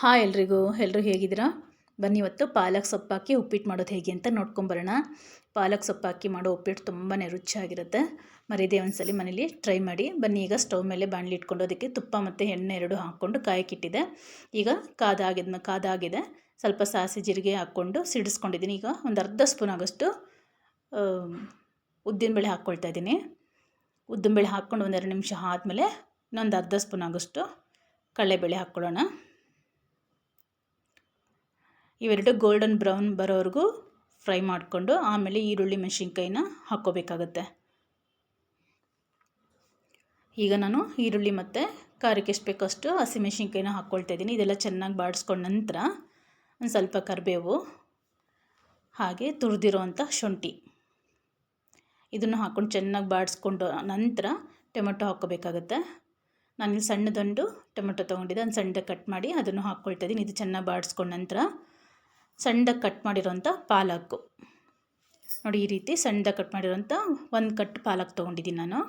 Hi ಎಲ್ರಿಗೂ ಎಲ್ಲರೂ ಹೇಗಿದ್ದೀರಾ? ಬನ್ನಿ ಇವತ್ತು ಪಾಲಕ್ ಸೊಪ್ಪಾಕಿ ಉಪ್ಪಿಟ್ಟು ಮಾಡೋದು ಹೇಗೆ ಅಂತ ನೋಡ್ಕೊಂಬರೋಣ ಪಾಲಕ್ ಸೊಪ್ಪಾಕಿ ಮಾಡೋ ಉಪ್ಪಿಟ್ಟು ತುಂಬಾ ರುಚಿಯಾಗಿರುತ್ತೆ. ಮರಿದೇ ಒಂದ್ಸಲಿ ಮನೇಲಿ ಟ್ರೈ ಮಾಡಿ. ಬನ್ನಿ, ಈಗ ಸ್ಟವ್ ಮೇಲೆ ಬಾಣಲಿ ಇಟ್ಕೊಂಡು ಅದಕ್ಕೆ ತುಪ್ಪ ಮತ್ತು ಎಣ್ಣೆ ಎರಡು ಹಾಕ್ಕೊಂಡು ಕಾಯಕ್ಕಿಟ್ಟಿದೆ ಈಗ ಕಾದಾಗಿದ್ನ, ಕಾದಾಗಿದೆ. ಸ್ವಲ್ಪ ಸಾಸಿ ಜೀರಿಗೆ ಹಾಕ್ಕೊಂಡು ಸಿಡಿಸ್ಕೊಂಡಿದ್ದೀನಿ. ಈಗ ಒಂದು ಅರ್ಧ ಸ್ಪೂನ್ ಆಗೋಷ್ಟು ಉದ್ದಿನಬೇಳೆ ಹಾಕ್ಕೊಳ್ತಾ ಇದ್ದೀನಿ. ಉದ್ದಿನಬೇಳೆ ಹಾಕ್ಕೊಂಡು ಒಂದೆರಡು ನಿಮಿಷ ಆದಮೇಲೆ ಇನ್ನೊಂದು ಅರ್ಧ ಸ್ಪೂನ್ ಆಗೋಷ್ಟು ಕಡಲೆಬೇಳೆ ಹಾಕ್ಕೊಳ್ಳೋಣ. ಇವೆರಡು ಗೋಲ್ಡನ್ ಬ್ರೌನ್ ಬರೋವರೆಗೂ ಫ್ರೈ ಮಾಡಿಕೊಂಡು ಆಮೇಲೆ ಈರುಳ್ಳಿ ಮೆಣಸಿನ್ಕಾಯಿನ ಹಾಕ್ಕೋಬೇಕಾಗತ್ತೆ. ಈಗ ನಾನು ಈರುಳ್ಳಿ ಮತ್ತು ಖಾರಕ್ಕೆ ಎಷ್ಟು ಬೇಕಷ್ಟು ಹಸಿಮೆಣ್ಸಿನ್ಕಾಯಿನ ಹಾಕ್ಕೊಳ್ತಾ ಇದ್ದೀನಿ. ಇದೆಲ್ಲ ಚೆನ್ನಾಗಿ ಬಾಡಿಸ್ಕೊಂಡ ನಂತರ ಒಂದು ಸ್ವಲ್ಪ ಕರಿಬೇವು, ಹಾಗೆ ತುರಿದಿರೋವಂಥ ಶುಂಠಿ. ಇದನ್ನು ಹಾಕ್ಕೊಂಡು ಚೆನ್ನಾಗಿ ಬಾಡಿಸ್ಕೊಂಡು ನಂತರ ಟೊಮೆಟೊ ಹಾಕ್ಕೋಬೇಕಾಗತ್ತೆ. ನಾನಿಲ್ಲಿ ಸಣ್ಣದೊಂದು ಟೊಮೆಟೊ ತೊಗೊಂಡಿದ್ದೆ ಒಂದು ಸಣ್ಣದಾಗಿ ಕಟ್ ಮಾಡಿ ಅದನ್ನು ಹಾಕ್ಕೊಳ್ತಾ ಇದ್ದೀನಿ. ಇದು ಚೆನ್ನಾಗಿ ಬಾಡಿಸ್ಕೊಂಡ ನಂತರ ಸಣ್ಣದಾಗಿ ಕಟ್ ಮಾಡಿರೋಂಥ ಪಾಲಕ್ಕು. ನೋಡಿ, ಈ ರೀತಿ ಸಣ್ಣದಾಗಿ ಕಟ್ ಮಾಡಿರೋಂಥ ಒಂದು ಕಟ್ ಪಾಲಕ್ ತೊಗೊಂಡಿದ್ದೀನಿ ನಾನು.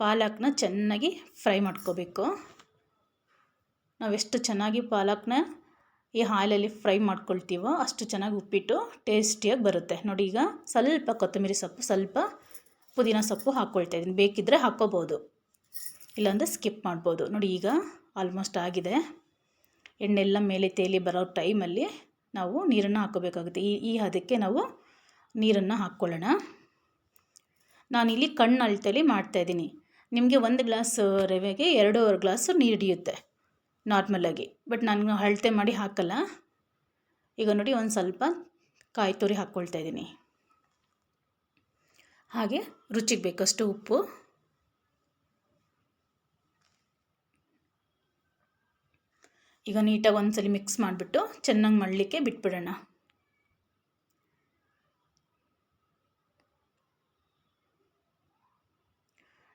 ಪಾಲಕ್ನ ಚೆನ್ನಾಗಿ ಫ್ರೈ ಮಾಡ್ಕೋಬೇಕು. ನಾವೆಷ್ಟು ಚೆನ್ನಾಗಿ ಪಾಲಕ್ನ ಈ ಹಾಲಲ್ಲಿ ಫ್ರೈ ಮಾಡ್ಕೊಳ್ತೀವೋ ಅಷ್ಟು ಚೆನ್ನಾಗಿ ಉಪ್ಪಿಟ್ಟು ಟೇಸ್ಟಿಯಾಗಿ ಬರುತ್ತೆ. ನೋಡಿ, ಈಗ ಸ್ವಲ್ಪ ಕೊತ್ತಂಬರಿ ಸೊಪ್ಪು, ಸ್ವಲ್ಪ ಪುದೀನ ಸೊಪ್ಪು ಹಾಕ್ಕೊಳ್ತಾ ಇದ್ದೀನಿ. ಬೇಕಿದ್ದರೆ ಹಾಕ್ಕೋಬೋದು. ಇಲ್ಲಾಂದರೆ ಸ್ಕಿಪ್ ಮಾಡ್ಬೋದು. ನೋಡಿ, ಈಗ ಆಲ್ಮೋಸ್ಟ್ ಆಗಿದೆ. ಎಣ್ಣೆಲ್ಲ ಮೇಲೆ ತೇಲಿ ಬರೋ ಟೈಮಲ್ಲಿ ನಾವು ನೀರನ್ನು ಹಾಕೋಬೇಕಾಗುತ್ತೆ ಈ ಈ ಹದಕ್ಕೆ ನಾವು ನೀರನ್ನು ಹಾಕ್ಕೊಳ್ಳೋಣ. ನಾನಿಲ್ಲಿ ಕಣ್ಣು ಅಳತೆಯಲ್ಲಿ ಮಾಡ್ತಾಯಿದ್ದೀನಿ ನಿಮಗೆ ಒಂದು ಗ್ಲಾಸ್ ರವೆಗೆ ಎರಡೂವರೆ ಗ್ಲಾಸು ನೀರು ಹಿಡಿಯುತ್ತೆ ನಾರ್ಮಲಾಗಿ ಬಟ್ ನಾನು ಅಳತೆ ಮಾಡಿ ಹಾಕಲ್ಲ. ಈಗ ನೋಡಿ ಒಂದು ಸ್ವಲ್ಪ ಕಾಯಿ ತುರಿ ಹಾಕ್ಕೊಳ್ತಾ ಇದ್ದೀನಿ. ಹಾಗೆ ರುಚಿಗೆ ಬೇಕಷ್ಟು ಉಪ್ಪು. ಈಗ ನೀಟಾಗಿ ಒಂದ್ಸಲಿ ಮಿಕ್ಸ್ ಮಾಡಿಬಿಟ್ಟು ಚೆನ್ನಾಗಿ ಮಳ್ಳಲಿಕ್ಕೆ ಬಿಟ್ಬಿಡೋಣ.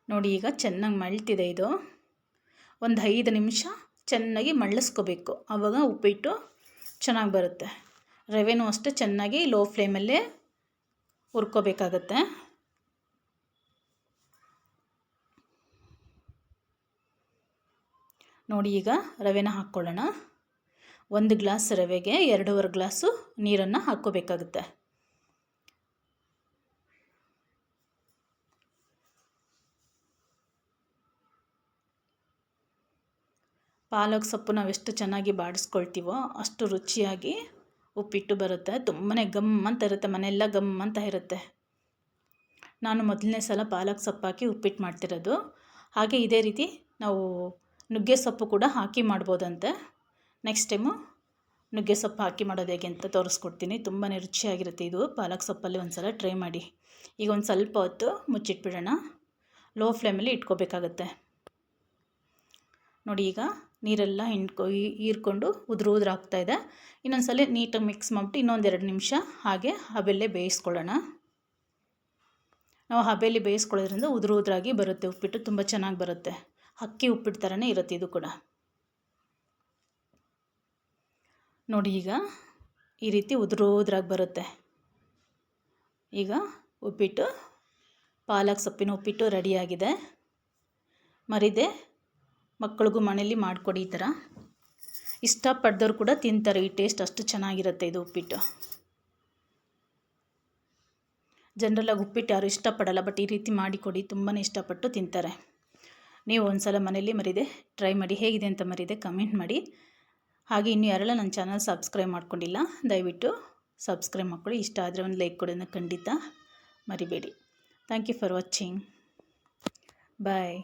ನೋಡಿ ಈಗ ಚೆನ್ನಾಗಿ ಮಳ್ತಿದೆ ಇದು. ಒಂದು ಐದು ನಿಮಿಷ ಚೆನ್ನಾಗಿ ಮಳ್ಳಿಸ್ಕೋಬೇಕು. ಆವಾಗ ಉಪ್ಪಿಟ್ಟು ಚೆನ್ನಾಗಿ ಬರುತ್ತೆ. ರವೆನೂ ಅಷ್ಟೇ ಚೆನ್ನಾಗಿ ಲೋ ಫ್ಲೇಮಲ್ಲೇ ಹುರ್ಕೋಬೇಕಾಗತ್ತೆ. ನೋಡಿ ಈಗ ರವೆನ ಹಾಕ್ಕೊಳ್ಳೋಣ. ಒಂದು ಗ್ಲಾಸ್ ರವೆಗೆ ಎರಡೂವರೆ ಗ್ಲಾಸು ನೀರನ್ನು ಹಾಕ್ಕೋಬೇಕಾಗುತ್ತೆ. ಪಾಲಕ್ ಸೊಪ್ಪು ನಾವೆಷ್ಟು ಚೆನ್ನಾಗಿ ಬಾಡಿಸ್ಕೊಳ್ತೀವೋ ಅಷ್ಟು ರುಚಿಯಾಗಿ ಉಪ್ಪಿಟ್ಟು ಬರುತ್ತೆ. ತುಂಬಾ ಗಮ್ ಅಂತ ಇರುತ್ತೆ, ಮನೆಯೆಲ್ಲ ಗಮ್ ಅಂತ ಇರುತ್ತೆ. ನಾನು ಮೊದಲನೇ ಸಲ ಪಾಲಕ್ ಸೊಪ್ಪು ಹಾಕಿ ಉಪ್ಪಿಟ್ಟು ಮಾಡ್ತಿರೋದು. ಹಾಗೆ ಇದೇ ರೀತಿ ನಾವು ನುಗ್ಗೆ ಸೊಪ್ಪು ಕೂಡ ಹಾಕಿ ಮಾಡ್ಬೋದಂತೆ. ನೆಕ್ಸ್ಟ್ ಟೈಮು ನುಗ್ಗೆ ಸೊಪ್ಪು ಹಾಕಿ ಮಾಡೋದು ಹೇಗೆ ಅಂತ ತೋರಿಸ್ಕೊಡ್ತೀನಿ. ತುಂಬಾ ರುಚಿಯಾಗಿರುತ್ತೆ ಇದು. ಪಾಲಕ್ ಸೊಪ್ಪಲ್ಲಿ ಒಂದು ಸಲ ಟ್ರೈ ಮಾಡಿ. ಈಗ ಒಂದು ಸ್ವಲ್ಪ ಹೊತ್ತು ಮುಚ್ಚಿಟ್ಬಿಡೋಣ. ಲೋ ಫ್ಲೇಮಲ್ಲಿ ಇಟ್ಕೋಬೇಕಾಗತ್ತೆ. ನೋಡಿ ಈಗ ನೀರೆಲ್ಲ ಹಿಂಡ್ಕೊ ಹೀರ್ಕೊಂಡು ಉದುರು ಉದುರಾಗ್ತಾ ಇದೆ. ಇನ್ನೊಂದು ಸಲ ನೀಟಾಗಿ ಮಿಕ್ಸ್ ಮಾಡಿಬಿಟ್ಟು ಇನ್ನೊಂದು ಎರಡು ನಿಮಿಷ ಹಾಗೆ ಹಬೆಲ್ಲೇ ಬೇಯಿಸ್ಕೊಳ್ಳೋಣ. ನಾವು ಹಬೆಯಲ್ಲಿ ಬೇಯಿಸ್ಕೊಳ್ಳೋದ್ರಿಂದ ಉದುರು ಉದುರಾಗಿ ಬರುತ್ತೆ. ಉಪ್ಪಿಟ್ಟು ತುಂಬ ಚೆನ್ನಾಗಿ ಬರುತ್ತೆ. ಅಕ್ಕಿ ಉಪ್ಪಿಟ್ಟು ಥರನೇ ಇರುತ್ತೆ ಇದು ಕೂಡ. ನೋಡಿ ಈಗ ಈ ರೀತಿ ಉದುರೋದ್ರಾಗಿ ಬರುತ್ತೆ. ಈಗ ಉಪ್ಪಿಟ್ಟು, ಪಾಲಕ್ ಸೊಪ್ಪಿನ ಉಪ್ಪಿಟ್ಟು ರೆಡಿಯಾಗಿದೆ ಮರಿದೆ ಮಕ್ಕಳಿಗೂ ಮನೇಲಿ ಮಾಡಿಕೊಡಿ ಈ ಥರ. ಇಷ್ಟಪಡ್ದವ್ರು ಕೂಡ ತಿಂತಾರೆ, ಈ ಟೇಸ್ಟ್ ಅಷ್ಟು ಚೆನ್ನಾಗಿರುತ್ತೆ ಇದು ಉಪ್ಪಿಟ್ಟು. ಜನರಲಾಗಿ ಉಪ್ಪಿಟ್ಟು ಯಾರು ಇಷ್ಟಪಡಲ್ಲ ಬಟ್ ಈ ರೀತಿ ಮಾಡಿಕೊಡಿ ತುಂಬಾ ಇಷ್ಟಪಟ್ಟು ತಿಂತಾರೆ. ನೀವು ಒಂದು ಸಲ ಮನೇಲಿ ಮರಿದೆ ಟ್ರೈ ಮಾಡಿ ಹೇಗಿದೆ ಅಂತ ಮರಿದೆ ಕಮೆಂಟ್ ಮಾಡಿ. ಹಾಗೆ ಇನ್ನು ಯಾರೆಲ್ಲ ನನ್ನ ಚಾನಲ್ ಸಬ್ಸ್ಕ್ರೈಬ್ ಮಾಡ್ಕೊಂಡಿಲ್ಲ, ದಯವಿಟ್ಟು ಸಬ್ಸ್ಕ್ರೈಬ್ ಮಾಡ್ಕೊಳ್ಳಿ. ಇಷ್ಟ ಆದರೆ ಒಂದು ಲೈಕ್ ಕೊಡೋದನ್ನ ಖಂಡಿತ ಮರಿಬೇಡಿ. Thank you for watching bye